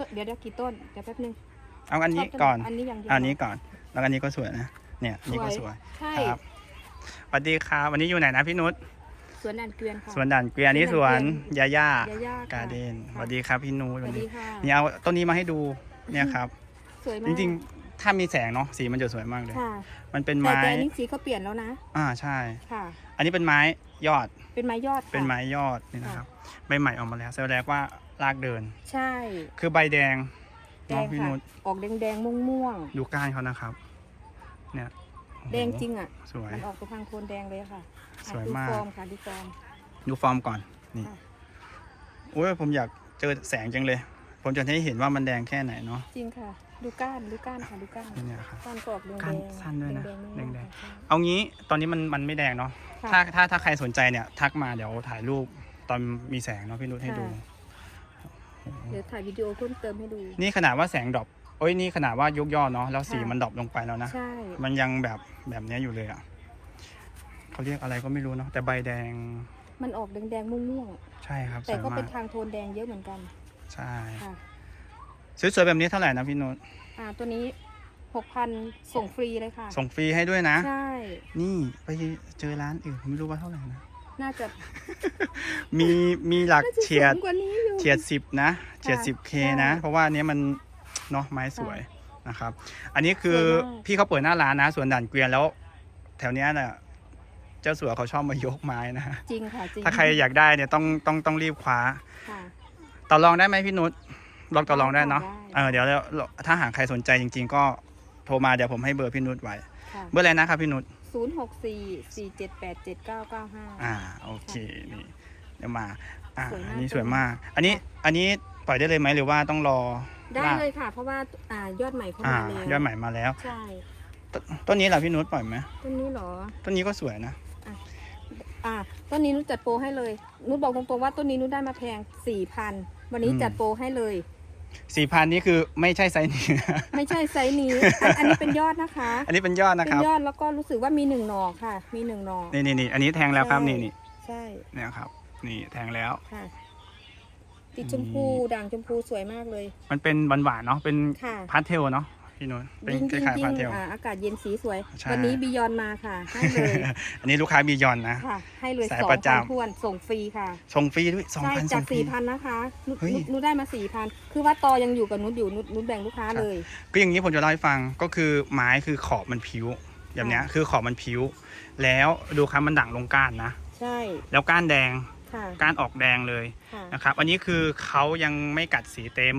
ต้นเดี๋ยวเดี๋ยวกี่ต้นเดี๋ยวแป๊บนึงเอาอันนี้ชบต้ก่อน อันนี้อย่างเดียวอันนี้ก่อน แล้วอันนี้ก็สวยนะ เนี่ยอันนี่ก็สวยใช่ครับสวัสดีครับวันนี้อยู่ไหนนะพี่นุชสวนด่านเกวียนค่ะสวนด่านเกวียนอันนี้สวนยาย่ายาย่าค่ะการ์เดนสค่ะวัสดีครับพี่นุชสวัวันสนี้ดีค่ะนี่เอาต้นนี้มาให้ดูเนี่ยครับสวยมาจกริงๆ ถ้ามีแสงเนาะสีมันจะสวยมากเลยค่ะมันเป็นแต่ไม้แต่อันนี้สีเขาเปลี่ยนแล้วนะ อ่าใช่ค่ะ อันนี้เป็นไม้ยอด เป็นไม้ยอดค่ะเป็นไม้ยอดนี่นะครับ ใบใหม่ออกมาแล้วแสดงว่า รากเดิน ใช่คือใบแดงแดเนาะงพี่ค่ะนุชออกแดงแดงม่วงม่วงดูก้านเขานะครับ เนี่ยโอ้ๆโหแดงจริงอะ สวย มันออกไปทางโทนแดงเลยค่ะอะสวยดูมากฟอร์มค่ะดูฟอร์ม ดูฟอร์มก่อนนี่ค่ะ โอ้ยผมอยากเจอแสงจังเลย ผมจะให้เห็นว่ามันแดงแค่ไหนเนาะจริงค่ะ ดูก้านดูก้านค่ะดูก้านนี่เนี่ยครับ ก้านก็ออกแดงก้านแดงสั้นด้วยนะแดงๆม่วงๆแดงค่ะเอางี้ตอนนี้มันมันไม่แดงเนาะ ค่ะ ถ้าถ้าถ้าใครสนใจเนี่ย ทักมาเดี๋ยวถ่ายรูปตอนมีแสงเนาะพี่นุชให้ดู ค่ะ เดี๋ยวถ่ายวิดีโอเพิ่มเติมให้ดู นี่ขนาดว่าแสงดรอปโอ้ยนี่ขนาดว่ายกยอดเนาะแล้วสีค่ะ มันดรอปลงไปแล้วนะ ใช่ มันยังแบบแบบเนี้ยอยู่เลยอะเขาเรียกอะไรก็ไม่รู้เนาะแต่ใบแดงมันออกแดงแดงๆม่วงใช่ครับๆ สแต่วยก็มาเป็นกทางโทนแดงเยอะเหมือนกันใช่ค่ะสวยๆแบบนี้เท่าไหร่นะพี่นุชอ่าตัวนี้หกพันส่งฟรีเลยค่ะ ส่งฟรีให้ด้วยนะ ใช่ นี่ไปเจอร้านอื่นผมไม่รู้ว่าเท่าไหร่นะ น่าจะมีมีหลักน่าจะเฉียดสูงกว่านี้อยู่ เฉียดสิบนะเฉียดสิบเคใช่นะ เพราะว่าอันเนี้ยมันเนาะไม้สวยนะครับ อันนี้คือสวยมาก พี่เขาเปิดหน้าร้านนะสวนด่านเกวียนแล้ว แถวเนี้ยน่ะเจ้าสัวเขาชอบมายกไม้นะจริงค่ะจริงถ้าใครอยากได้เนี่ยต้องต้องต้องรีบคว้า ค่ะ ต่อรองได้ไหมพี่นุชลองต่อรองได้เนาะ ได้ เออเดี๋ยวเราถ้าหากใครสนใจจริง ๆ ก็โทรมาเดี๋ยวผมให้เบอร์พี่นุชไว้ ค่ะเบอร์อะไรนะครับพี่นุช ศูนย์หกสี่สี่เจ็ดแปดเจ็ดเก้าเก้าห้า อ่าโอเคนี่เดี๋ยวมาอ่าสวยมาก อันนี้สวยมาก อันนี้อันนี้ปล่อยได้เลยไหมหรือว่าต้องรอได้รากเลยค่ะ เพราะว่าอ่ายอดใหม่เข้าอ่ามาแล้วยอดใหม่มาแล้ว ใช่ตต้นนี้แหละพี่นุชปล่อยไหมต้นนี้เหรอ ต้นนี้ก็สวยนะอ่าต้นนี้นุชจัดโปรให้เลย นุชบอกตรงๆว่าต้นนี้นุชได้มาแพงสี่พันวันนี้อืมจัดโปรให้เลย สี่พันนี้คือไม่ใช่ไซส์นี้ไม่ใช่ไซส์นี้อันอันนี้เป็นยอดนะคะอันนี้เป็นยอดนะเป็คนรับยอดแล้วก็รู้สึกว่ามีหนึ่งหน่อค่ะ มีหนึ่งหน่อนี่นี่นี่อันนี้แทงแล้วครับใช่นี่นี่ใช่เนี่ยครับ นี่แทงแล้ว ค่ะ ติดชมพูด่างชมพูสวยมากเลยมันเป็นหวานๆเนาะเป็นค่ะ พาสเทลเนาะ พี่นุชเป็นยิ่งคยิ่งล้ายๆยิ่พางสเทลอ่าอากาศเย็นสีสวย ใช่ วันนี้บียอนมาค่ะ ให้เลย อันนี้ลูกค้าบียอนนะ ค่ะ ให้เลยสายสองประพันจำทวนส่งฟรีค่ะส่งฟรีด้วยสองใช่พันจาส่กงฟรี สี่พันนะคะนุชเฮ้ย นุชนุชได้มาสี่พันคือว่าตอยังอยู่กับนุชอยู่นุชนุชแบ่งลูกค้าเลย ก็อย่างนี้ผมจะเล่าให้ฟังก็คือไม้คือขอบมันผิวแบบเนี้ยคือขอบมันผิวแล้วดูครับมันด่างลงก้านนะ ใช่แล้วก้านแดงค่ะก้านออกแดงเลยค่ะ นะครับ อันนี้คือเขายังไม่กัดสีเต็ม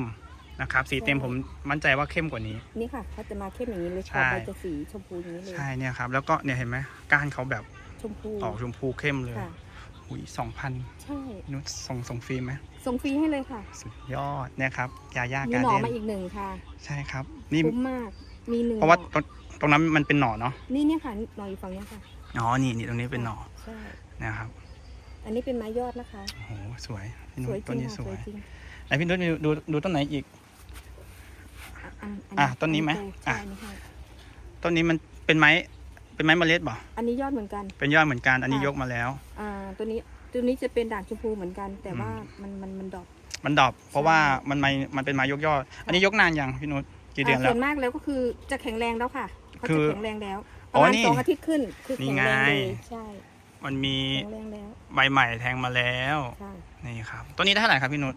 นะครับสีเต็มใช่ผมมั่นใจว่าเข้มกว่านี้ นี่ค่ะเขาจะมาเข้มอย่างนี้เลยใช่ขอบใบจะสีชมพูอย่างนี้เลยใช่เนี่ยครับ แล้วก็เนี่ยเห็นไหมก้านเขาแบบชมพูออกชมพูเข้มเลยค่ะ อุ้ยสองพันใช่นุชส่งส่งฟรีไหมส่งฟรีให้เลยค่ะสุดยอดเนี่ยครับยาย่ามีการหน่อเดนมาอีกหนึ่งค่ะใช่ครับ นี่คุ้มมากมีหนึ่งเพราะว่าหน่อตรงตรงนั้นมันเป็นหน่อเนาะนี่เนี่ยค่ะหน่ออยู่ฝั่งเนี้ยค่ะอ๋อนี่นี่ตรงนี้เป็นหน่อใช่นะครับอันนี้เป็นไม้ยอดนะคะ โอ้โหสวยพี่สนุวยชจต้รินงนี้ค่ะสสววยยจริง ไหนพี่นุชดูดูดูต้นไหนอีก อันอะต้นนี้ไหมใช่อะ นี่ค่ะต้นนี้มันเป็นไม้เป็นไม้เมล็ดบ่อันนี้ยอดเหมือนกัน เป็นยอดเหมือนกันอันนี้ค่ะยกมาแล้ว อ่า ตัวนี้ ตัวนี้จะเป็นด่างชมพูเหมือนกัน แต่อืมว่ามันมันมันดอก มันดรอปเพราะว่าใช่มันไม้มันเป็นไม้ยกยอด อันนี้ยกนานยังพี่นุชกี่เดือนอ่าแล้ส่ววนมากแล้วก็คือจะแข็งแรงแล้วค่ะเขาคืจะอแข็งแรงแล้วอ๋ปอระมาณนี่สองอาทิตย์ขึ้นคือนี่แข็งแรงไง เลยใช่มันมีแข็งแรงแล้วใบใหม่แทงมาแล้ว ค่ะ นี่ครับต้นนี้ได้เท่าไหร่ครับพี่นุช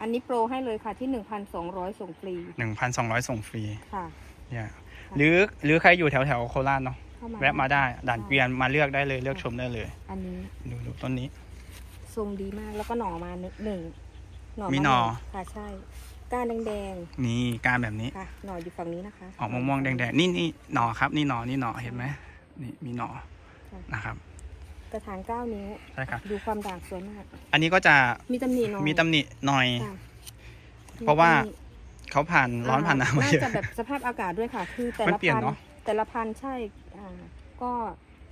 อันนี้โปรให้เลยค่ะที่หนึ่งพันสองร้อยส่งฟรีหนึ่งพันสองร้อยส่งฟรีค่ะ เนี่ยหรือหรือใครอยู่แถวแถวๆโคราชเนาะเข้ามา แวะมาได้ด่านเกวียนมาเลือกได้เลยเลือกชมได้เลย อันนี้ดูดูต้นนี้ ทรงดีมากแล้วก็หน่อมาหนึ่งหนึ่งหน่อมีมาหน่องค่ะใช่ก้านแดงนี่การแบบนี้ ๆค่ะหน่ออยู่ฝั่งนี้นะคะ ออกม่วงๆแดงๆนี่นี่หน่อครับ นี่หน่อนี่หน่อเห็นไหมนี่มีหน่อค่ะ นะครับ กระถางเก้านิ้วใช่ครับดูความด่างสวยมาก อันนี้ก็จะมีตำหนิหน่อยมีตำหนิหน่อย ค่ะเพราะว่า มีเขาผ่านร้อนผ่านหนาวมาน่าเยอะ จะแบบสภาพอากาศด้วยค่ะ คือแต่มันละเปลี่ยนพันเนอะแต่ละพันธุ์ใช่อ่าก็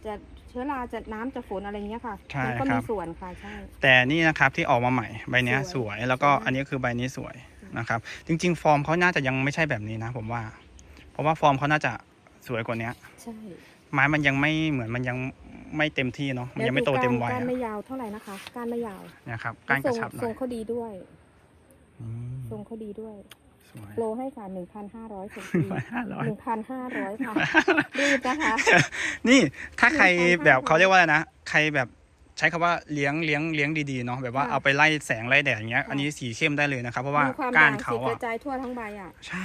จะเชื้อราจะน้ำจะฝนอะไรเงี้ยค่ะใช่มัก็ครัมีบส่วนค่ะใช่ แต่นี่นะครับที่ออกมาใหม่ใบเนี้ยสสวยวยแล้วก็สวยมากอันนี้คือใบนี้สวยนะครับ จริง ๆ ฟอร์มเขาน่าจะยังไม่ใช่แบบนี้นะ ผมว่า เพราะว่าฟอร์มเขาน่าจะสวยกว่านี้ใช่ ไม้มันยังไม่เหมือนมันยัง ไม่เต็มที่เนาะมันยังไม่โตเต็มวัยการอะไม่ยาวเท่าไหร่นะคะการไม่ยาวนะครับการกระชับหทน่รองยเขาดีด้วยอืมทรงเขาดีด้วยวยโปรให้ค่ะหนึ่งพันห้าร้อยส่งฟหรีนึ่งพันห้าร้อยหนึ่งพันห้าร้อยค่ะรีบนะคะ นี่ถ้าใคร1,500แบบเขาเรียกว่าอะไรนะ ใครแบบใช้คำว่าเลี้ยงเลี้ยงเลี้ยงดีๆเนาะแบบว่าค่ะเอาไปไล่แสงไล่แดดอย่างเงี้ยค่ะอันนี้สีเข้มได้เลยนะครับ เพราะว่ามีความก้าด่านงเขาสีกอะระจายทั่วทั้งใบอะ ใช่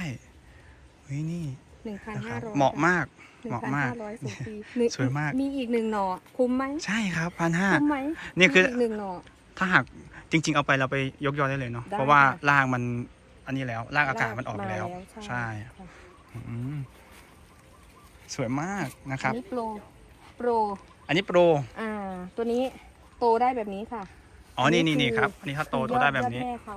เฮ้ยนี่หนึ่งพันนะคห้ารับร้อยเหมาะมากหนึ่ เหงมาะพันมากห้าร้อยส่งฟรีหนึ่งสวยมาก มีอีกหนึ่งหน่อคุ้มไหมใช่ครับพันห้า คุ้มไหมนี่คือ มีกหนึ่งหน่อ ถ้าหากจริง ๆ เอาไปเราไปยกยอได้เลยเนาะได้เพราะว่าค่ะรากมันอันนี้แล้วรากอากาศมันออกมาแล้วใช่ใช่ค่ะอืมสวยมากนะคอัรันบนี้โปรโปรอันนี้โปรอ่า ตัวนี้โตได้แบบนี้ค่ะ อ๋อนี่นี่อันนี้นี่คือครับอันนี้ถ้าโตคือโตได้แบบนี้ยอดแม่เขา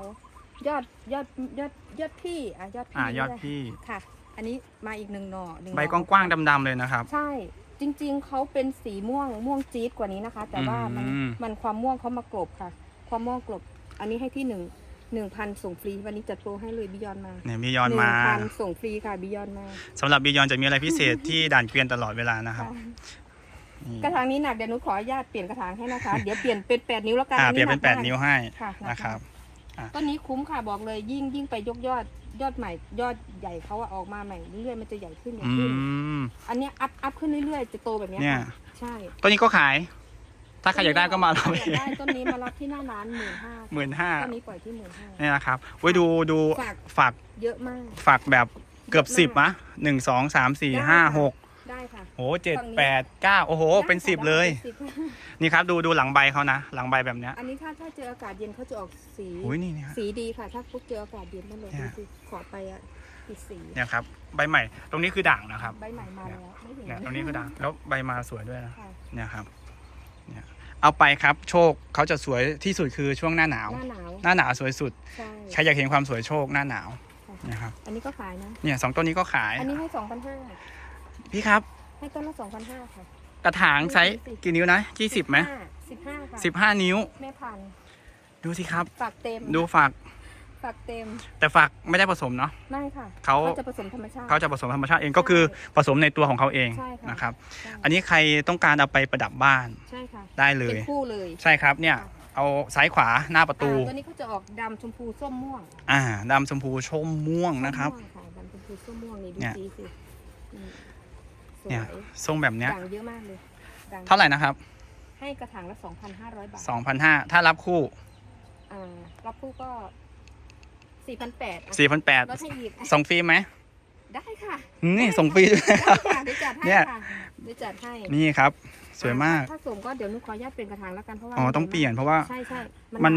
ยอดยอดยอดยอดพี่อะยอดพี่อ่ายอดด้วยพี่ ค่ะ อันนี้มาอีกหนึ่งหน่อหนึ่งหใบน่อกว้างๆดำๆเลยนะครับ ใช่ จริง ๆเขาเป็นสีม่วงม่วงจี๊ดกว่านี้นะคะ แต่ว่ามันอืม มันความม่วงเขามากลบค่ะ ความม่วงกลบ อันนี้ให้ที่หนึ่งหนึ่งพันส่งฟรีวันนี้จัดโปรให้เลยบิยอนมาเนี่ยมียอนหนึ่มางพันส่งฟรีค่ะบิยอนมาสำหรับบียอนจะมีอะไรพิเศษที่ด่านเกวียนตลอดเวลานะครับค่ะนี่กระถางนี้หนักเดี๋ยวหนุขออนุญาตเปลี่ยนกระถางให้นะคะ เดี๋ยวเปลี่ยนเป็นแปดนิ้วแล้วกันอ่าอัเปลี่ยนเป็นหแปกดมาก นิ้วให้ค่ะหนักมากนะครับ ต้นนี้คุ้มค่ะบอกเลยยิ่งยิ่งไปยกยอด ยอดใหม่ยอดใหญ่เขาอะออกมาใหม่เรื่อยๆมันจะใหญ่ขึ้นใหญ่อืขึ้น ม อันเนี้ยอัพอัพขึ้นเรื่อยๆจะโตแบบเนี้ยเนี่ย ค่ะใช่ต้นนี้ก็ขาย ถ้าใครอยากได้ก็มาเราอยากได้ต้นนี้มารับที่หน้าร้านหมื่นห้าหมื่นห้าต้นนี้ปล่อยที่หมื่นห้า เนี่ยนะครับไว้ดูดูฝากฝักเยอะมากฝักแบบเกือบสิบมะหนึ่งสองสามสี่ห้าหกได้ค่ะ โอ้เจ็ดฝั่งนี้แปดเก้าโอ้โหได้เป็นค่ะสิบได้เลย ป็นสิบนี่ครับ ดูดูหลังใบเขานะ หลังใบแบบเนี้ยอันนี้ถ้าถ้าเจออากาศเย็นเขาจะออกสีโอ้ยนี่นี่ฮะ สีดีค่ะ ถ้าพวกเจออากาศเย็นนั่นเลยเนี่ย ดูสิขอไปอะติดสีเนี่ยครับ ใบใหม่ ตรงนี้คือด่างนะครับ ใบใหม่มาแล้วไม่เห็นเนี่ยตรงนี้คือด่าง แล้วใบมาสวยด้วยนะ ค่ะเนี่ยครับ เนี่ย เอาไปครับ โชคเขาจะสวยที่สุดคือช่วงหน้าหนาว หน้าหนาวหน้าหนาวสวยสุด ใช่ ใครอยากเห็นความสวยโชคหน้าหนาว ค่ะเนี่ยครับ อันนี้ก็ขายนะ เนี่ยสองต้นนี้ก็ขาย อันนี้ให้สองพันห้าพี่ครับ ให้ต้นละสองพันห้าค่ะกระถางไซส์กี่นิ้วนะยี่สิบไหมสิบห้าค่ะสิบห้านิ้วแม่พันธุ์ดูสิครับ ฝักเต็มดูฝักฝักเต็ม แต่ฝักไม่ได้ผสมเนาะไม่ค่ะเขาจะผสมธรรมชาติเขาจะผสมธรรมชาติเองก็คือผสมในตัวของเขาเองใช่ค่ะนะครับใช่อันนี้ใครต้องการเอาไปประดับบ้านใช่ค่ะได้เลเป็ยนคู่เลย ใช่ครับเนี่ยเอาซ้ายขวาหน้าประตูอ่าตัวนี้เขาจะออกดำชมพูส้มม่วง อ่าดำชมพูชมม่วงนะครับส้มม่วงค่ะดำชมพูส้มม่วงนี่ดูเนี่ยสีสิอืม สวเนี่ย ยทรงแบบเนี้ย ด่างเยอะมากเลยด่างเท่าไหร่นะครับให้กระถางละ2,500 บาท2,500ถ้ารับคู่ อ่ารับคู่ก็4,800 4,800ลดให้อีกส่งฟรีไหม ได้ค่ะนี่ส่งฟรีด้วยได้ค่ะเดี๋ยวจัดให้เนี่ย ค่ะเดี๋ยวจัดให้นี่ครับ สวยมาก ถ้าส่งก็เดี๋ยวหนุขออนุญาตเปลี่ยนกระถางแล้วกันเพราะว่าอ๋อ ต้องเปลี่ยนเพราะว่า ใช่ใช่มัน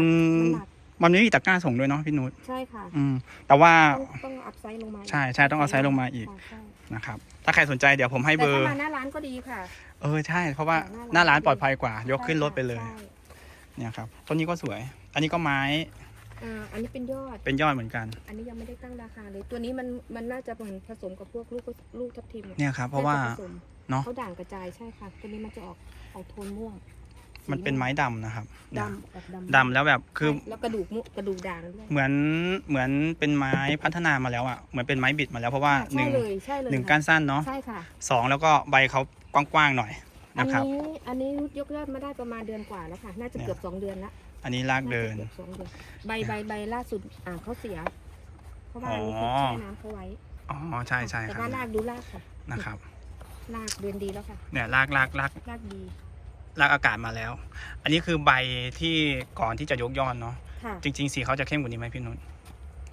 หนักมันไม่มีตะกร้าส่งด้วยเนาะพี่นุชใช่ค่ะอืม แต่ว่า ต้องต้องอัพไซส์ลงมาใช่ใช่ต้องเอาไซส์ลงมาอีก ค่ะใช่นะครับ ถ้าใครสนใจเดี๋ยวผมให้แต่เบอถ้าร์ มาหน้าร้านก็ดีค่ะ เออใช่ เพราะว่าหหน้าน้าร้าร้านน ปลอดภัยกว่า ยกขึ้นรถไปเลยใช่เนี่ยครับต้นนี้ก็สวย อันนี้ก็ไม้อ่าอันนี้เป็นยอด เป็นยอดเหมือนกัน อันนี้ยังไม่ได้ตั้งราคาเลย ตัวนี้มันมันน่าจะเหมือนผสมกับพวกลูกลูกทับทิมอะเนี่ยครับ เพราะว่าน่จผสมเนาะเขาด่างกระจายใช่ค่ะ ตัวนี้มันจะออกออกโทนม่วงสี มันเป็นไม้ดำนะครับเนี่ยดำออกดำดำแล้วแบบคือใช่แล้วกระดูกมุกระดูกด่างด้วยเหมือนเหมือนเป็นไม้พัฒนามาแล้วอะเหมือนเป็นไม้บิดมาแล้วเพราะว่าหใช่นึ่งเลยใช่เลยหนึ่งค่ะก้านสั้นเนาะใช่ค่ะสองแล้วก็ใบเขากว้างๆหน่อยอันนะครับนี้อันนี้รุดยกยอดมาได้ประมาณเดือนกว่าแล้วค่ะ น่าจะเนี่ยเกือบสองเดือนละอันนี้ลากเดินาจะกือบสองเดือนใบใบใบล่าสุดอ่าเขาเสีย เพราะว่าอ๋ออันนี้เขาแช่น้ำเขาไว้ อ๋อใช่ใช่แต่ครับว่าลากดูลากค่ะนะครับลากเดือนดีแล้วค่ะเนี่ยลากลากลากลากดี ลากอากาศมาแล้ว อันนี้คือใบที่ก่อนที่จะยกยอดเนาะค่ะจริง ๆ สีเขาจะเข้มกว่านี้ไหมพี่นุช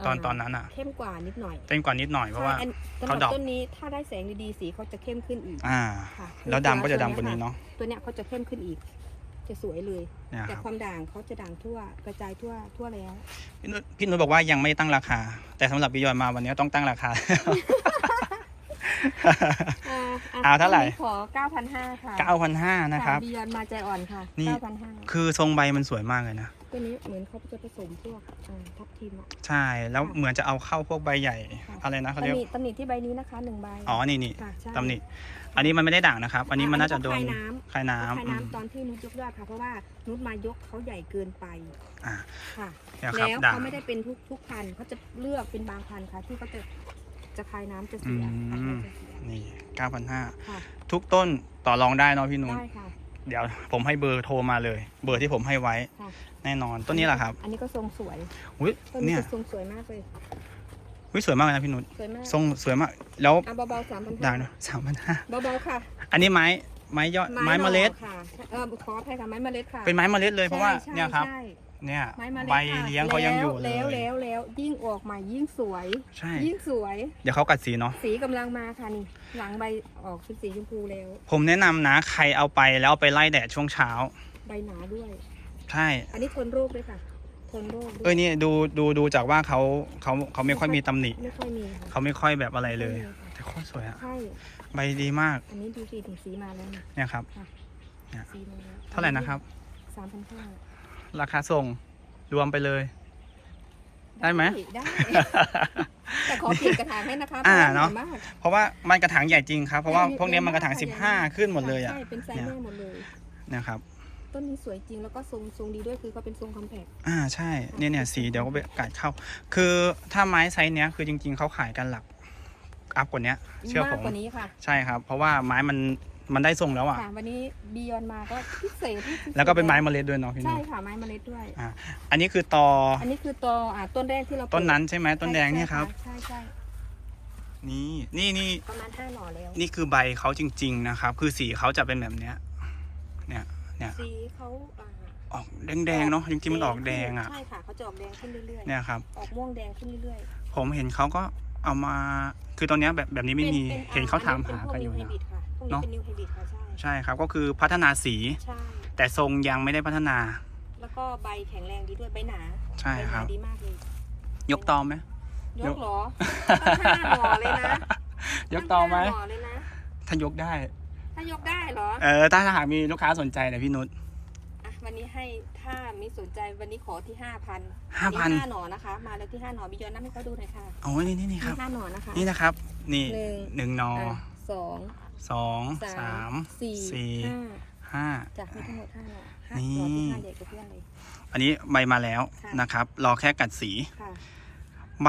ตอนตอนนั้นอะเข้มกว่านิดหน่อยเต้นกว่านิดหน่อยเพราะว่าใช่อันเขาสำหดรัอกบต้นนี้ถ้าได้แสงดีๆสีเขาจะเข้มขึ้นอีก อ่าค่ะแล้วดำก็จะดำกว่านี้เนาะตัวเนี้ยเขาจะเข้มขึ้นอีก จะสวยเลยเนี่ยแต่ครับความด่างเขาจะด่างทั่วกระจายทั่วทั่วแล้วพี่นุชพี่นุชบอกว่ายังไม่ตั้งราคา แต่สำหรับบิยอนมาวันนี้ต้องตั้งราคาอ่า เอาเท่าไหร่ต้นนี้ขอ9,500ค่ะ9,500นะครับบียอนมาใจอ่อนค่ะนี่9,500คือทรงใบมันสวยมากเลยนะ ตัวนี้เหมือนเขาจะผสมพวกอ่าทับทิมอะใช่ แล้วเหมือนจะเอาเข้าพวกใบใหญ่ค่ะอะไรนะเขาตำเรียกหนิตำหนิที่ใบนี้นะคะหนึ่งใบ อ๋อ นี่นี่ค่ะใช่ตำหนิ อันนี้มันไม่ได้ด่างนะครับ อันนี้มันน่าจะโดนคลายน้ำคลายน้คลายำอืมน้ำตอนที่นุชยกยอดค่ะ เพราะว่านุชมายกเขาใหญ่เกินไปอ่าค่ะเนี่ยครับแล้วด่างเขาไม่ได้เป็นทุกทุกพันธุ์เขาจะเลือกเป็นบางพันธุ์ค่ะที่เขาจะ จะคลายน้ำจะเสียอืมจะเสียนี่9,500ค่ะทุกต้นต่อรองได้เนาะพี่นุชได้ค่ะ เดี๋ยวผมให้เบอร์โทรมาเลย เบอร์ที่ผมให้ไว้ ค่ะ แน่นอนต้นนี้แหละครับอันนี้ก็ทรงสวยอุ้ยต้นนี้เนี่ยจะทรงสวยมากเลยเอุ้ยสวยมากเลยนะพี่นุชสวยมากทรงสวยมากแล้วอะเบาๆสามพันด่าห้างนะสามพันห้าเบาๆค่ะอันนี้ไม้ไม้ยอดไม้หเมน่อล็ดค่ะเออขออภัยค่ะไม้เมล็ดค่ะเป็นไม้เมล็ดเลยเพราะว่าใช่เนี่ยครับ ใช่ เนี่ยไม้เมล็ดใบค่ะเลี้ยงเขายังอยู่เลยแล้วแล้วแล้วยิ่งออกมายิ่งสวย ใช่ ยิ่งสวย เดี๋ยวเขากัดสีเนาะ สีกำลังมาค่ะนี่ หลังใบออกเป็นสีชมพูแล้ว ผมแนะนำนะใครเอาไปแล้วเอาไปไล่แดดช่วงเช้า ใบหนาด้วย ใช่ อันนี้ทนโรคด้วยค่ะ ทนโรคด้วเอ้ยนี่ดูดูดูจากว่าเขาเขาเขาไม่ค่อยมีตำหนิ ไม่ค่อยมีค่ะเขาไม่ค่อยแบบอะไรเลยไม่มีค่ะแต่โคตรสวยอะใช่ ใบดีมากอันนี้ดูสิถึงสีมาแล้วนี่เนี่ยครับ สีมาแล้วเท่าไหร่นะครับ สามพันห้า ราคาส่งรวมไปเลย ได้ไหมได้ แต่ขอเปลี่ยนกระถางให้นะคะอ่าพรเนอะใหญ่มากเพราะว่ามันกระถางใหญ่จริงครับ เพราะว่าใหญ่พวกเนี้ยมันกระถางใหญ่สิบมากห้าค่ะขึ้นหมดเลยอะใช่เป็นไซส์เนี่ยแม่หมดเลยนะครับต้นนี้สวยจริงแล้วก็ทรงทรงดีด้วยคือเขาเป็นทรงคอมแพคอ่าใช่เนี่ยเนี่ยสีเดี๋ยวก็ไปกัดเข้า คือถ้าไม้ไซส์เนี้ยคือจริง ๆเขาขายกันหลักอัพกว่าเนี้ยเชื่อผมากกว่านี้ค่ะ ใช่ครับ เพราะว่าไม้มัน มันได้ทรงแล้วอะ ค่ะวันนี้บียอนมาก็พิเศษที่สุดแล้วก็เป็นไม้เมล็ดด้วยเนาะพี่ใช่นุ้ยค่ะไม้เมล็ดด้วยอันนี้คือตออันนี้คือตัวอ่าต้นแรกที่เราปลูกต้นนั้นใช่ไหมต้นแดงเนี่ยครับ ใช่ใช่นี่นี่นี่ประมาณห้าหน่อแล้ว นี่คือใบเขาจริง ๆ นะครับ คือสีเขาจะเป็นแบบเนี้ย เนี่ยเนี่ยสีเขาอ่าออกแดงๆเนาะจริงๆมันออกแดงอะ ใช่ค่ะเขาจะออกแดงขึ้นเรื่อยเนี่ยครับ ๆออกม่วงแดงขึ้นเรื่อยผมเห็นเขาก็เอามา คือตอนเนี้ยแบบแบบนี้ๆไม่มี ป็เห็นเขาถามป็หากันอยู่พวนะนิวไฮบริดค่ะพวกนี้ เนอะเป็นนิวไฮบริดค่ะใช่ใช่ครับก็คือพัฒนาสี ใช่ แต่ทรงยังไม่ได้พัฒนา แล้วก็ใบแข็งแรงดีด้วยใบหนาใช่ใบหครันาบดีมากเลยยกตอมไหม ยยก กเหรอตั้งห้าหน่อเลยนะยกตอมไหมตั้งห้าน่อเลยนะถ้ายกได้ ถ้ายกได้เหรอเออถ้าหากมีลูกค้าสนใจนะพี่นุช อะวันนี้ให้ถ้ามีสนใจวันนี้ขอที่ห้าพันห้าพันห้าหน่อนะคะ มาแล้วที่ห้าหน่อบิยอนนับให้เขาดูหน่อยค่ะโอ้ยนี่นี่นี่ครับ ห้าหน่อนะคะ นี่นะครับ นี่หนึ่ง หนึ่งนอ อะสอง สองสาสามมสี่สี่ห้าห้าจ้ะมีทั้งหมดห้าหน่อห้านี่หน่อที่ห้าใหญ่กว่าเพื่อนเลย อันนี้ใบมาแล้วค่ะนะครับ รอแค่กัดสีค่ะใบ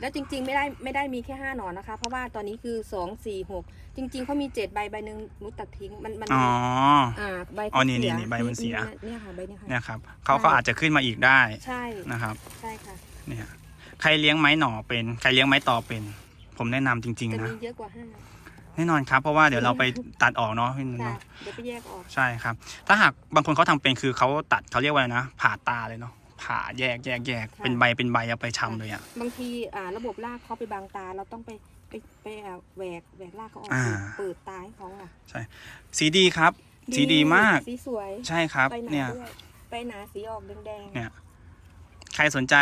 แล้วจริง ๆ ไม่ได้ไม่ได้มีแค่ห้าหน่อนะคะ เพราะว่าตอนนี้คือสองสี่หกจริง ๆเขามีเจ็ดใบใบหนึ่งนุตัดทิ้งมันมันอ๋ออ่าใบอ๋อนี่เสียนี่นี่ใบมันเสียเนี่ยค่ะใบเนี่ยค่ะเนี่ยครับเขาก็อาจจะขึ้นมาอีกได้ใช่นะครับใช่ค่ะเนี่ยใครเลี้ยงไม้หน่อเป็น ใครเลี้ยงไม้ต่อเป็น ผมแนะนำจริงจะๆนะมีเยอะกว่าห้า แน่นอนครับ เพราะว่าเดี๋ยวเราไปตัดออกเนาะพี่นุชค่ะเนาะเดี๋ยวไปแยกออก ใช่ครับ ถ้าหากบางคนเขาทำเป็นคือเขาตัดเขาเรียกว่าอะไรนะ ผ่าตาเลยเนาะผ่าแยกแยกแยกค่ะเป็นใบเป็นใบเอาไปชำเลยอะบางทีอ่าระบบรากเขาไปบางตาเราต้องไปไปไปอ่าแหวกแหวกรากเขาออกอ่าเปิดตาให้เขาอะสีดีครับ สีดีมากสีสวยใช่ครับใบหนาเนี่ยด้วยใบหนาสีออกแดงๆเนี่ย ใครสนใจ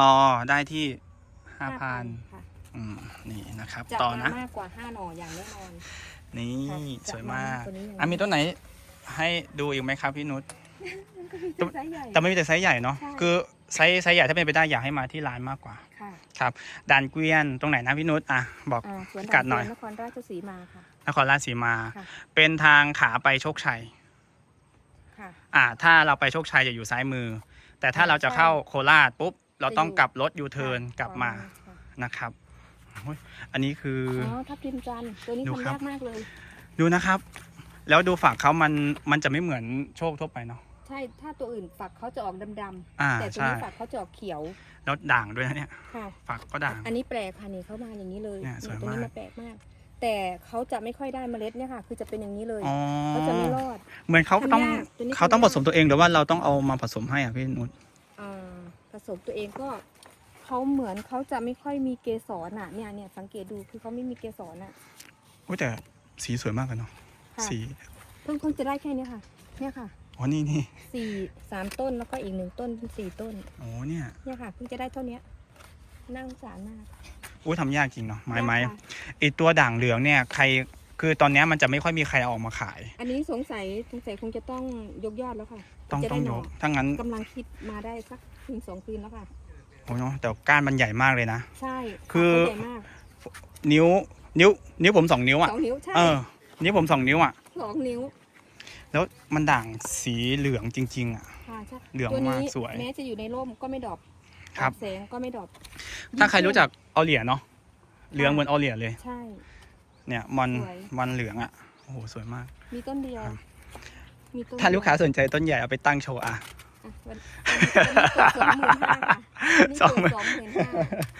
ต่อได้ที่ห้าพันค่ะ อืมนี่นะครับ จะต่อมานะ มากกว่าห้าหน่ออย่างแน่นอน นี่ค่ะสวยมากจะมากกว่านี้อย่างอะมีต้นไหน ให้ดูอีกไหมครับพี่นุชมันก็มีแต่ไซส์ใหญ่ แต่ไม่มีแต่ไซส์ใหญ่เนาะใช่ คือไซส์ไซส์ใหญ่ถ้าเป็นไปได้อยากให้มาที่ร้านมากกว่าค่ะครับด่านเกวียนตรงไหนนะพี่นุชอะบอก อ่าสวนกัดหน่อย นครราชสีมาค่ะ นครราชสีมา ค่ะ เป็นทางขาไปโชคชัย ค่ะ อ่า ถ้าเราไปโชคชัยจะอยู่ซ้ายมือ แต่ถ้าเราจะเข้าโคราชปุ๊บ เราต้องกลับรถยูเทิร์นกลับมาค่ะนะครับโอ้ยอันนี้คืออ๋อทับทิมจันทร์ตัวนี้ดูครัทำบยากมากเลย ดูนะครับ แล้วดูฝักเขามันมันจะไม่เหมือนโชคทั่วไปเนาะ ใช่ถ้าตัวอื่นฝักเขาจะออกดำอ่าๆแต่ตัวใช่ นี้ฝักเขาจะออกเขียวแล้วด่างด้วยนะเนี่ย ค่ะฝักก็ด่าง อันนี้แปลกค่ะนี่เข้ามาอย่างนี้เลยเนี่ยสวยตัวนี้มาก มาแปลกมาก แต่เขาจะไม่ค่อยได้เมล็ดเนี่ยค่ะ คือจะเป็นอย่างนี้เลยอ๋อ เขาจะไม่รอด เหมือนเขาต้องทำยากตัวนี้เขาต้องทำผยาก สมตัวเองหรือว่าเราต้องเอามาผสมให้อะพี่นุช อ่าผสมตัวเองก็ เขาเหมือนเขาจะไม่ค่อยมีเกสรอะเนี่ยเนี่ยสังเกตดูคือเขาไม่มีเกสรอะอุ้ยแต่สีสวยมากเลยเนาะค่ะสีเพิ่งเพิ่งจะได้แค่นี้ค่ะ เนี่ยค่ะอ๋อนี่นี่สี่สามต้นแล้วก็อีกหนึ่งต้นเป็นสี่ต้น โอ้เนี่ยเนี่ยค่ะเพิ่งจะได้เท่าเนี้ยน่าสงสารมากอุ้ยทำยากจริงเนาะไม้ไม้ยากค่ะไอตัวด่างเหลืองเนี่ยใครคือตอนเนี้ยมันจะไม่ค่อยมีใครเอาออกมาขาย อันนี้สงสัยสงสัยคงจะต้องยกยอดแล้วค่ะต้องจะต้ได้องหยน่กถ้างั้น กำลังคิดมาได้สักคืนสองคืนแล้วค่ะโอ้ยเนาะแต่ก้านมันใหญ่มากเลยนะ ใช่คือเขาใหญ่มากนิ้ว นิ้ว นิ้วผมสองนิ้วอะสองนิ้วใช่เออ นิ้วผมสองนิ้วอะสองนิ้ว แล้วมันด่างสีเหลืองจริง ๆ อะค่ะใช่เหลืองตัวมากนี้สวย แม้จะอยู่ในร่มก็ไม่ดรอปครับแสงก็ไม่ดรอปถ้าใครรู้จักออเลียเนาะเหลืองเหมือนออเลียเลย ใช่ เนี่ยมันสวยมันเหลืองอะโอ้โหสวยมาก มีต้นเดียวครับมีต้นถ้าเดียวลูกค้าสนใจต้นใหญ่เอาไปตั้งโชว์อะ อะวันวันนี้เปิดสองหมื่นห้าค่ะวันนี้สองหมื่เปินดสองหมื่นห้า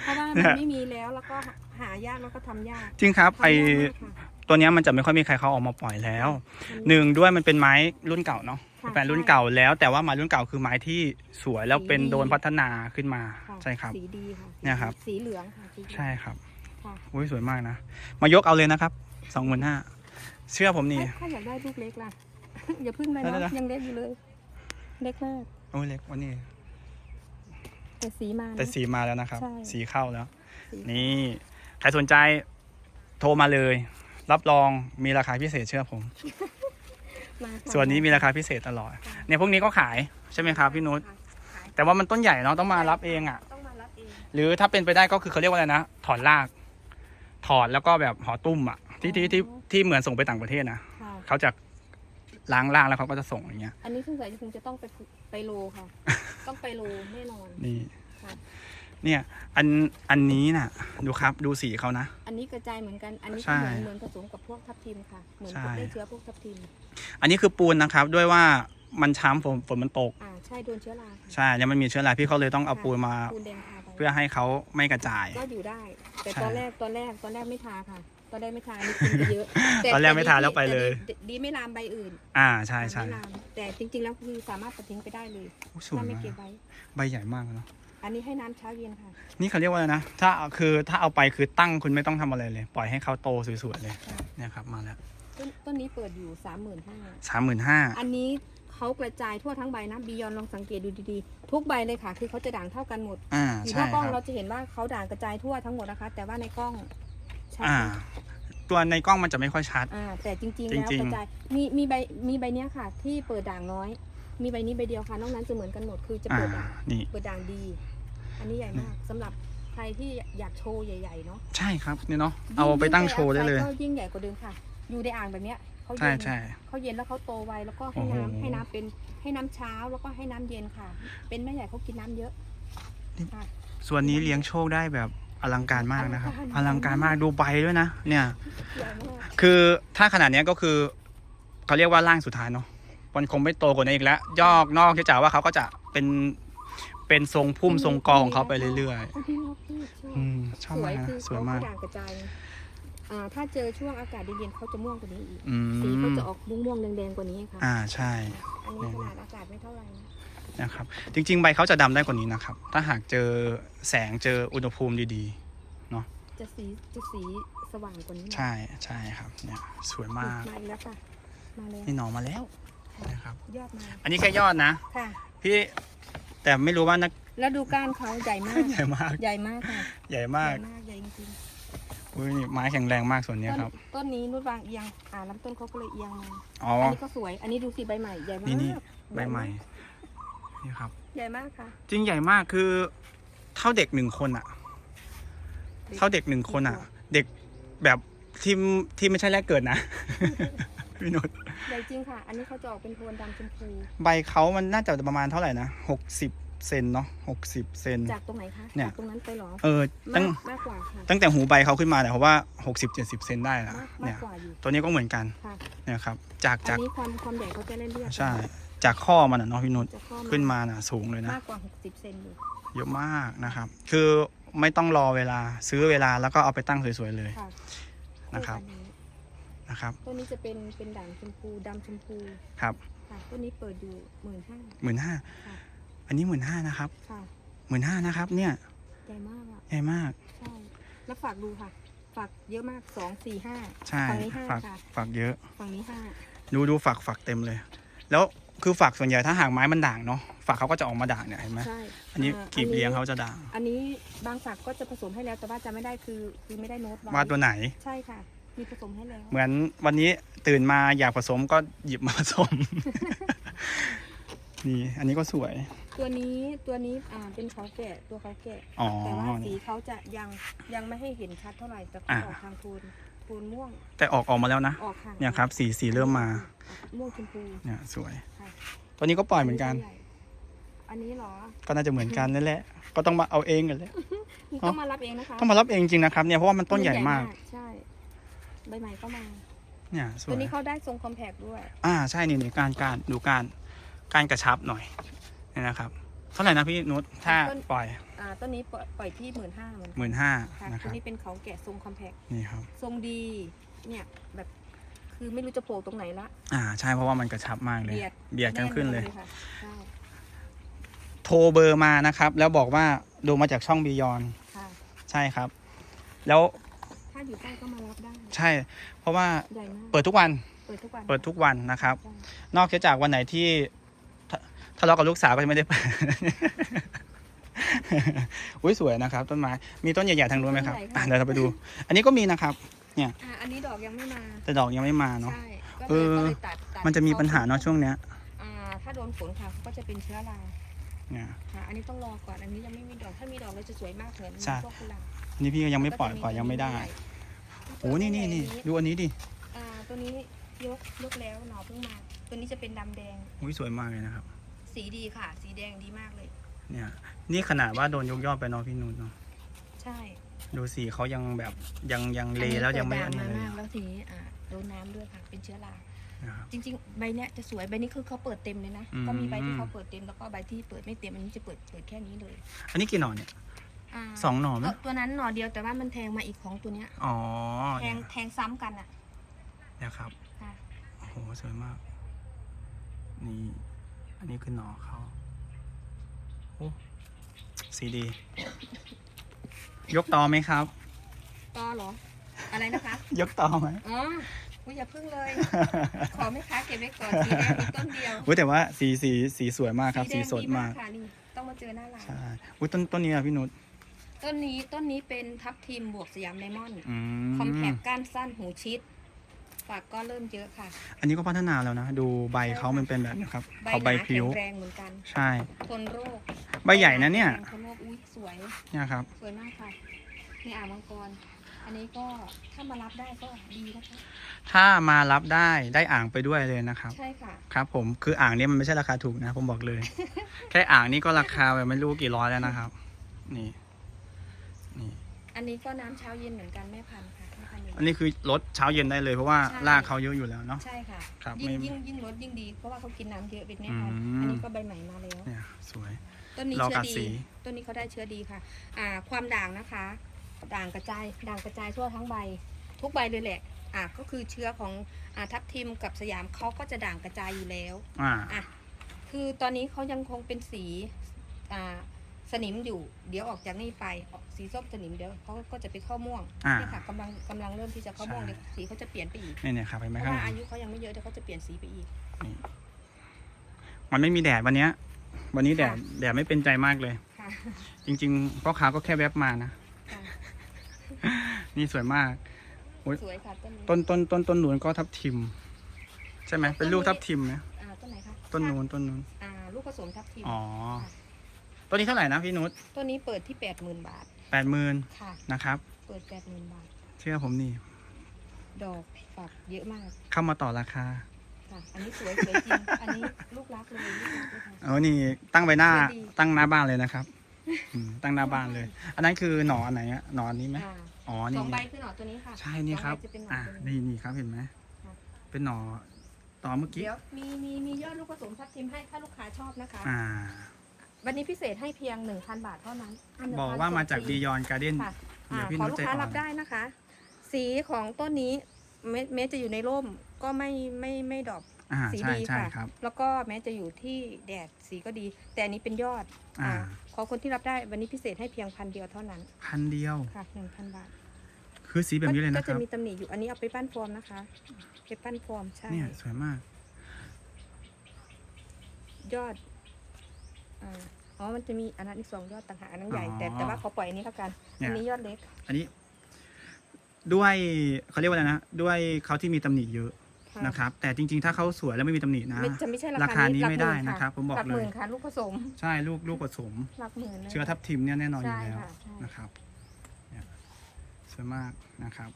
เพราะว่ามันไม่มีแล้วแล้วก็หายากแล้วก็ทำยากจริงครับไอ ทำยากมากค่ะ ตัวเนี้ยมันจะไม่ค่อยมีใครเขาเออกมาปล่อยแล้วมันหนึ่งด้วยมันเป็นไม้รุ่นเก่าเนาะค่ะแฟนรุ่นใช่เก่าแล้ว แต่ว่าไม้รุ่นเก่าคือไม้ที่สวยแล้วเป็นสีดี โดนพัฒนาขึ้นมาค่ะใช่ครับ สีดีค่ะเนี่ยครับ สีเหลืองค่ะสีเหลือง ใช่ครับค่ะ อุ้ยสวยมากนะ มายกเอาเลยนะครับสองหมื่นห้าเชื่อผมนี่ ถ้าถ้าอยากได้ลูกเล็กล่ะ อย่าพึ่งไปได้เนาะได้ยังเล็กอยู่เลย เล็กมาก โอ้ยเล็กวันนี้ แต่สีมานะ แต่สีมาแล้วนะครับ ใช่สีเข้าแล้ว สีนี่ใครสนใจโทรมาเลย รับรองมีราคาพิเศษเชื่อผม มาค่ะส่วนนี้มีราคาพิเศษตลอดเนี่ยพวกนี้ก็ขายใช่ไหมครับพี่นุชค่ะขายแต่ว่ามันต้นใหญ่เนาะต้องมารับเองอะ ต้องมารับเอง หรือถ้าเป็นไปได้ก็คือเขาเรียกว่าอะไรนะ ถอนราก ถอนแล้วก็แบบห่อตุ้มอะที่ที่ที่ที่เหมือนส่งไปต่างประเทศนะค่ะ เขาจะ ล้างรากแล้วเขาก็จะส่งอย่างเงี้ย อันนี้สงสัยคงจะต้องไปฝึกไปโลค่ะ ต้องไปโลแน่นอน นี่ ค่ะ เนี่ยอันอันนี้น่ะ ดูครับดูสีเขานะ อันนี้กระจายเหมือนกัน อันนี้ใช่ก็เหมือนเหมือนผสมกับพวกทับทิมค่ะ เหมือนใช่ ได้เชื้อพวกทับทิม อันนี้คือปูนนะครับ ด้วยว่ามันช้ำฝนฝนมันตก อ่า ใช่โดนเชื้อราค่ะใช่เนี่ยมันมีเชื้อราพี่เขาเลยต้องเอาปูนมา ปูนแดงทาไปเพื่อให้เขาไม่กระจาย ก็อยู่ได้ แต่ใช่ ตอนแรกตอนแรกตอนแรกไม่ทาค่ะ ตอนแรกไม่ทาอันนี้กินไปเยอะตอนแรกไม่ทาแล้วไปเลยแต่ดีดีไม่ลามใบอื่นอ่าใช่ใช่ไม่ลามแต่จริง ๆ แล้วคือสามารถตัดทิ้งไปได้เลยโอ้สวยถ้าไม่มากเก็บไว้ ใบใหญ่มากเนาะอันนี้ให้น้ำเช้าเย็นค่ะ นี่เขาเรียกว่าอะไรนะ ถ้าคือถ้าเอาไปคือตั้งคุณไม่ต้องทำอะไรเลย ปล่อยให้เขาโตสวยๆเลยค่ะเนี่ยครับมาแล้วต้นต้นนี้เปิดอยู่สามหมื่นห้าสามหมื่นห้าอันนี้เขากระจายทั่วทั้งใบนะบียอนลองสังเกตดูดีๆ ทุกใบเลยค่ะ คือเขาจะด่างเท่ากันหมดอ่าอยู่หใช่น้ากล้องครับ เราจะเห็นว่าเขาด่างกระจายทั่วทั้งหมดนะคะ แต่ว่าในกล้อง ชัดอ่า ตัวในกล้องมันจะไม่ค่อยชัด อ่าแต่จริงๆจแล้วริงๆ กระจายมีมีใบมีใบเนี้ยค่ะ ที่เปิดด่างน้อย มีใบนี้ใบเดียวค่ะนอกนั้นจะเหมือนกันหมดคือจะอ่า เปิดด่างนี่ เปิดด่างดี อันนี้ใหญ่มากสำหรับใครที่อยากโชว์ใหญ่ๆเนาะใช่ครับเนี่ยเนาะเอาไปตั้งโชว์ได้เลย ก็ยิ่งใหญ่กว่าเดิมค่ะ อยู่ในอ่างแบบเนี้ยเขาใช่เย็นใช่ เขาเย็นแล้วเขาโตไวแล้วก็ให้โอ้โหน้ำให้น้ำเป็นให้น้ำเช้าแล้วก็ให้น้ำเย็นค่ะ เป็นแม่ใหญ่เขากินน้ำเยอะค่ะส่วนนี้เลี้ยงโชคได้แบบ อลังการมากนะครับออลัลังงกาการรมากดูใบด้วยนะ เนี่ยใหญ่มากคือถ้าขนาดเนี้ยก็คือเขาเรียกว่าร่างสุดท้ายเนาะมันคงไม่โตกว่านี้อีกแล้ว ยอกนอกที่จะว่าเขาก็จะเป็นเป็นทรงพุ่มทรงกอของเขาไปเรื่อยอันนี้เราพูดใช่ๆอืมชอบสวมากยนะคือสวยเขามากด่างกระจายอ่าถ้าเจอช่วงอากาศเย็นๆเขาจะม่วงกว่านี้อีกอืสีเขามจะออกม่วงๆแดงๆกว่านี้ค่ะอ่าใช่อันนี้ขนาดอากาศไม่เท่าไหร่นะ นะครับ จริง ๆ ใบเขาจะดำได้กว่านี้นะครับ ถ้าหากเจอแสงเจออุณหภูมิดีจะสีจะสีสว่างกว่านี้หน่อยๆใช่ใช่ครับเนี่ยสวยมากมาอีกแล้วค่ะมาเลยนี่หนอมาแล้วนะครับยอดมาอันนี้แค่ยอดนะค่ะพี่แต่ไม่รู้ว่านักแล้วดูก้านเขาใหญ่มาก ใหญ่มาก ใหญ่มากค่ะ ใหญ่ใหมากญ่มากใหญ่จริงอุ้ยนี่ไม้แข็งแรงมากส่วนๆเนี้ยต้นครับ ต้นนี้นุชวางเอียง อ่าลำต้นเขาก็เลยเอียงมาอ๋ออันนี้ก็สวย อันนี้ดูสิใบใหม่ใหญ่มาก นี่นี่ญ่ใบมากใหม่ นี่ครับ ใหญ่มากค่ะ จริงใหญ่มากคือ เท่าเด็กหนึ่งคนอะเท่าเด็กหนึ่งคนอะเด็กแบบที่ที่ไม่ใช่แรกเกิดนะพี่นุชใหญ่จริงค่ะ อันนี้เขาจะออกเป็นโทนดำชมพูใบเขามันน่าจะประมาณเท่าไหร่นะหกสิบเซนเนาะหกสิบเซน จากตรงไหนคะเนี่ย จากตรงนั้นไปเหรอ เออตั้งมากมากกว่าค่ะ ตั้งแต่หูใบเขาขึ้นมาเนี่ยเพราะว่าหกสิบเจ็ดสิบเซนได้นะมากมาเนี่กยกว่าอยู่ตัวนี้ก็เหมือนกันค่ะ เนี่ยครับ จากอัจานกนี้ความความใหญ่เขาจะเล่นเลือดใช่ จากข้อมันอะเนาะพี่นุชจะข้อขึ้นมาน่ะสูงเลยนะ มากกว่า 60 เซนอยู่เยอะมากนะครับ คือไม่ต้องรอเวลาซื้อเวลาแล้วก็เอาไปตั้งสวยๆเลยค่ะนะครับอันะครับ ต้นนี้จะเป็นเป็นด่างชมพูดำชมพูครับค่ะต้นนี้เปิดอยู่หมื่นห้าหมื่นห้าค่ะอันนี้หมื่นห้านะครับค่ะหมื่นห้านะครับ เนี่ยใหญ่มากอะใหญ่มาก ใช่แล้วฝากดูค่ะ ฝากเยอะมากสองสี่ห้าใช่ ฝั่งนี้ห้าฝักค่ะฝักเยอะ ฝั่งนี้ห้าดูดูฝักฝักเต็มเลย แล้ว คือฝักส่วนใหญ่ถ้าหากไม้มันด่างเนาะฝักเขาก็จะออกมาด่างเนี่ยเห็นไหมใช่อันนี้อ่ากีบเลี้ยงเขาจะด่างอันนี้บางฝักก็จะผสมให้แล้วแต่ว่าจะไม่ได้คือคือไม่ได้โน้ตไว่าตัวไหน ใช่ค่ะ มีผสมให้แล้วเหมือนวันนี้ตื่นมาอยากผสมก็หยิบมาผสม นี่ อันนี้ก็สวย ตัวนี้ตัวนี้อ่าเป็นเขาแก่ตัวเขาแก่อ๋อ แต่ว่าสีเขาจะยังยังไม่ให้เห็นชัดเท่าไหร่แต่เขาอ่าออกทางโทนโทนม่วงแต่ออกออกมาแล้วนะ ออกค่ะเนี่ยครับ สีสีเริ่มมา ม่วงชมพูเนี่ยสวย ค่ะตัวนี้ก็ปล่อยเหมือนกัน อันนี้เหรอก็น่าจะเหมือนกันนั่นแหละ ก็ต้องมาเอาเองกันแหละ นี่อ๋อต้องมารับเองนะคะต้องมารับเองจริงนะครับเนี่ย เพราะว่ามันต้นใหญ่มาก ใช่ใบใหม่ก็มาเนี่ยสตัววย นี้เขาได้ทรงคอมแพกด้วย อ่าใช่นี่นี่การการดูการการกระชับหน่อยเนี่ยนะครับ เท่าไหร่นะพี่นุชถ้าต้น ปล่อยอ่าต้นนี้ปล่อยปล่อยที่หมื่นห้าเหมือนหมื่นห้าค่ะนะคตัวรับนี้เป็นเขาแกะทรงคอมแพคนี่ครับ ทรงดี เนี่ยแบบคือไม่รู้จะโผล่ตรงไหนละ อ่าใช่เพราะว่ามันกระชับมากเลย เบียดเบียดกันขึ้นเลยแค่ะใช่โทรเบอร์มานะครับ แล้วบอกว่าดูมาจากช่องบียอนค่ะ ใช่ครับ แล้วถ้าอยู่ใกล้ก็มารับได้ใช่ เพราะว่าใหญ่มากเปิดทุกวันเปิดทุกวันเปิดทุกวันนะครับ ใช่นอกจากวันไหนที่ ทะทะเลาะกับลูกสาวก็จะไม่ได้เปิดอุ้ยสวยนะครับ ต้นไม้มีต้นใหญ่ๆทางนู้นไหมครับอะเดี๋ยวเราไปดู อันนี้ก็มีนะครับ อ่าอันนี้ดอกยังไม่มาแต่ดอกยังไม่มาเนาะ ใช่ก็เอเลยอ ก็เลยตัดตัดมันจะมีปัญหาเนาะช่วงเนี้ยอ่าถ้าโดนฝนค่ะก็จะเป็นเชื้อราเนี่ย ค่ะ อันนี้ต้องรอก่อนอันนี้ยังไม่มีดอกถ้ามีดอกเราจะสวยมากเหมือนใช่ พวกกุหลาบอันนี้พี่ก็ยังไม่ปล่อยก็จะปล่อยยังไม่ได้ใหญ่โอ้นี่นี่นี่ดูอันนี้ดิอ่าตัวนี้ยกยกแล้วหน่อเพิ่งมา ตัวนี้จะเป็นดำแดงอุ้ยสวยมากเลยนะครับ สีดีค่ะ สีแดงดีมากเลย เนี่ย นี่ขนาดว่าโดนยกยอดไปเนาะพี่นุ่นเนาะใช่ดูสีเขายังแบบยังยังเลแล้วยังไม่อัอันนนี้นี้เปิดเลยด่างมามากแล้วทีนี้อ่าโดนน้ำด้วยค่ะเป็นเชื้อรานะครับ จริง ๆ ใบเนี้ยจะสวยใบนี้คือเขาเปิดเต็มเลยนะอืม ก็มีใบที่เขาเปิดเต็มแล้วก็ใบที่เปิดไม่เต็มอันนี้จะเปิดเปิดแค่นี้เลยอันนี้กี่หน่อเนี่ยาสองหน่อไหมเอ่อตัวนั้นหน่อเดียวแต่ว่ามันแทงมาอีกของตัวเนี้ยอ๋อแทงแทงซ้ำกันอะเนี่ยครับค่ะโอ้โหสวยมากนี่ อันนี้คือหน่อเขาโอ้สีดี ยกต่อไหมครับต่อเหรอ อะไรนะคะ ยกต่อไหม อ๋ออุ๊ยอย่าพึ่งเลย ขอไม่ค้าเก็บไว้ก่อนสีแดงมีต้นเดียวอุ้ยแต่ว่าสีสีสีสวยมากครับ สีแดงสดมากค่ะนี่ต้องมาเจอหน้าร้านใช่อุ้ยต้นต้นนี้อะพี่นุชต้นนี้ต้นนี้เป็นทับทิมบวกสยามเลมอน อืคอมแพมคก้านสั้นหูชิด ฝากก็เริ่มเยอะค่ะ อันนี้ก็พัฒนาแล้วนะ ดูใบเขามันเป็นแบบนี้ครับใบเขาหใบนาพริ้แข็วงแรงเหมือนกัน ใช่ ทนโรค ใบใหญ่นะเนี่ยแข็งทนโรคอุ้ยสวยเนี่ยครับ สวยมากค่ะนี่อ่างมังกร อันนี้ก็ถ้ามารับได้ก็ดีนะคะ ถ้ามารับได้ได้อ่างไปด้วยเลยนะครับ ใช่ค่ะ ครับ ผมคืออ่างนี้มันไม่ใช่ราคาถูกนะ ผมบอกเลย แค่อ่างนี้ก็ราคาแบบไม่รู้กี่ร้อยแล้วนะครับ นี่ นี่ อันนี้ก็น้ำเช้าเย็นเหมือนกันแม่พันธุ์ค่ะแม่พันธุ์ อยู่อันนี้คือลดเช้าเย็นได้เลยเพราะว่าใช่ รากเขาเยอะอยู่แล้วเนาะ ใช่ค่ะ ครับยิ่งไม่ยิ่งยิ่งลดยิ่งดี เพราะว่าเขากินน้ำเยอะเป็นแม่พันธุ์อืม อันนี้ก็ใบใหม่มาแล้ว เนี่ยสวย ต้นนี้รอเชื้อกัดดีสีต้นนี้เขาได้เชื้อดีค่ะ อ่า ความด่างนะคะ ด่างกระจาย ด่างกระจายทั่วทั้งใบ ทุกใบเลยแหละ อ่าก็คือเชื้อของอ่าทับทิมกับสยามเขาก็จะด่างกระจายอยู่แล้ว อ่า อะ คือตอนนี้เขายังคงเป็นสี อ่า สนิมอยู่ เดี๋ยวออกจากนี่ไปออก สีส้มสนิมเดี๋ยวเขาก็จะไปเข้าม่วงอ่า เนี่ยค่ะกำลังกำลังเริ่มที่จะเข้าม่วงใช่เดี๋ยวสีเขาจะเปลี่ยนไปอีกเนี่ยเนี่ยครับเห็นไหเพมราะข้างหว่าลังอายุเขายังไม่เยอะเดี๋ยวเขาจะเปลี่ยนสีไปอีกนี่มันไม่มีแดดวันเนี้ย วันนี้แดดค่ะ แดดไม่เป็นใจมากเลย ค่ะจริงๆพ่อค้าก็แค่แวบมานะ ค่ะนี่สวยมาก สวยค่ะต้นนี้ต้นต้นต้นต้นนู้นก็ทับทิม ใช่ไหมเป็นลูกทับทิมไหมอ่าต้นไหนคะต้นนู้นต้นนู้นอ่าลูกผสมทับทิมอ๋อต้นนี้เท่าไหร่นะพี่นุช ต้นนี้เปิดที่แปดหมื่นบาท แปดหมื่นค่ะ นะครับ เปิดแปดหมื่นบาท เชื่อผมนี่ดอกฝักเยอะมากเข้ามาต่อราคาค่ะ อันนี้สวยสวยจริง อันนี้ลูกรักเลยลูกรักเลยค่ะ เอานี่ตั้งไปหน้าดี ตั้งหน้าบ้านเลยนะครับอืมตั้งหน้าบ้านเลย อันนั้นคือหนอนอันไหนอะหนอนนี้ไหมอ่าอ๋อสนี่องใบคือหน่อตัวนี้ค่ะใช่นี่ครับ สองใจะเป็นหน่ออ่าตัวนี้ นี่นี่ครับเห็นไหมค่ะ เป็นหนอต่อเมื่อกี้ เดี๋ยวมีมีมียอดลูกผสมทับทิมให้ถ้าลูกค้าชอบนะคะ อ่า วันนี้พิเศษให้เพียง 1,000 บาทเท่านั้นะ1,000บอกว่ามาจากส่งฟบีรียอนการ์เด้นค่ะเดี๋ยวอ่าพี่ขอนุชลูกใจค้าอ่อนรับได้นะคะ สีของต้นนี้แม้แม้จะอยู่ในร่มก็ไม่ไม่ไม่ดรอปอ่าสีใช่ดีใช่ค่ะ ครับ แล้วก็แม้จะอยู่ที่แดดสีก็ดี แต่อันนี้เป็นยอดอ่าอาขอคนที่รับได้วันนี้พิเศษให้เพียงพันเดียวเท่านั้นพันเดียว ค่ะหนึ่งพันบาท คือสีแบบนี้เลยก็นะคจะรับ มีตำหนิอยู่อันนี้เอาไปปั้นฟอร์มนะคะไปปั้นฟอร์มใช่เนี่ยสวยมาก ยอด อ่าอ๋อ มันจะมีอันนั้นอีกสองยอดต่างหากอันนั้นใหญ่อ๋อแต่แต่ว่าเขาปล่อยอันนี้แล้วกันเนี่ย อันนี้ยอดเล็ก อันนี้ ด้วยเขาเรียกว่าอะไรนะด้วยเขาที่มีตำหนิเยอะค่ะ นะครับ แต่จริง ๆ ถ้าเขาสวยแล้วไม่มีตำหนินะ ไม่จะไม่ใช่ราราคาคานี้นี้ไม่ได้นะครับผมบอกหลักหเลยมื่นค่ะลูกผสมใช่ลูกลูกผสม หลักหมื่นลย เชื้อทับทิมเนี่ยแน่นอนอยู่ใช่แล้วค่ะใช่ นะครับเนี่ยสวยมากนะครับ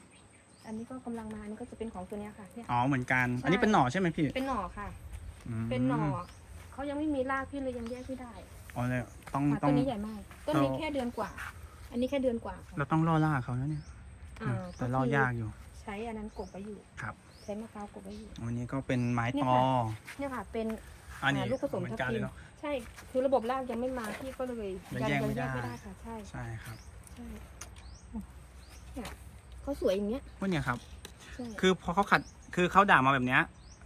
อันนี้ก็กำลังมาอันนี้ก็จะเป็นของตัวเนี้ยค่ะเนี่ย อ๋อเหมือนกันใช่อันนี้เป็นหน่อใช่ไหมพี่เป็นหน่อค่ะ มเป็นหน่อ เขายังไม่มีรากพี่เลยยังแยกไม่ได้อ๋อเลยต้องค่ะต้ต้อนง นี้ใหญ่มากต้นนี้เรา แค่เดือนกว่า อันนี้แค่เดือนกว่าค่ะเราต้องล่อล่าเขานะเนี่ย อ่าแต่ล่อยากอยู่ใช้อันนั้นกบไว้อยู่ ครับ ใช้มะพร้าวกบไว้อยู่ วันนี้ก็เป็นไม้เนี่ยตอค่ะ เนี่ยค่ะ เป็น อันนี้อ่าลูกผสมเหมือนทับกันทิเลยมเนาะใช่ช่ คือระบบรากยังไม่มาพี่ก็เลยยังแยกไม่ได้ไม่ได้ ค่ะ ใช่ใช่ครับใช่เนี่ยเขาสวยอย่างเงี้ย พวกเนี้ยครับ ใช่ คือพอเขาขัดคือเขาด่างมาแบบเนี้ย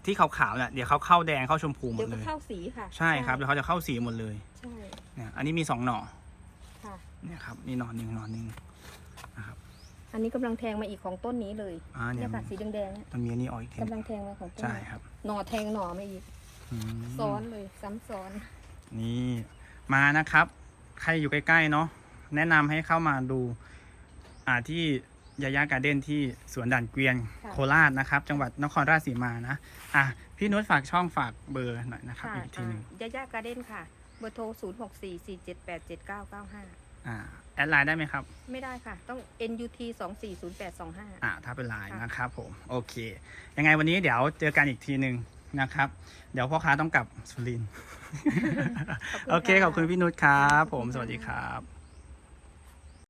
ที่ขาวๆเนี่ยเดี๋ยวเขาเข้าแดงเข้าชมพูหมเดี๋ยดวเลก็ย เข้าสีค่ะใช่ครับเดี๋ยวเขาจะเข้าสีหมดเลยใช่เนี่ยอันนี้มีสองหน่อค่ะ เนี่ยครับนี่หน่อหนึ่งหน่อหนึ่งนะครับ อันนี้กำลังแทงมาอีกของต้นนี้เลยอ่าเนี่เนี่ยยค่ะสีแดงๆเนี่ยมันมีอันนี้ออกอีกทีกำลังแทงมาของต้นใช่นี้ครับหน่อแทงหน่อมาอีกอืม ซ้อนเลยซ้ำซ้อน นี่มานะครับ ใครอยู่ใกล้ๆเนาะแนะนำให้เข้ามาดู อ่าที่ ยายาการ์เด้นที่สวนด่านเกวียนค่ะโคราชนะครับ จังหวัดนครราชสีมานะอะพี่นุชฝากช่องฝากเบอร์หน่อยนะครับค่ะอีกทีหนึ่งยาย่าการ์เด้นค่ะ เบอร์โทร 0 6 4 4 7 8 7 9 9 5อ่าแอดไลน์ได้ไหมครับ ไม่ได้ค่ะ ต้อง NUT 2 4 0 8 2 5อ่าถ้าเป็นไลน์ค่ะนะครับผม โอเค ยังไงวันนี้เดี๋ยวเจอกันอีกทีหนึ่งนะครับ เดี๋ยวพ่อค้าต้องกลับสุรินทร์โอเค ขอบคุณพี่นุชครับ ผมสวัสดีครับ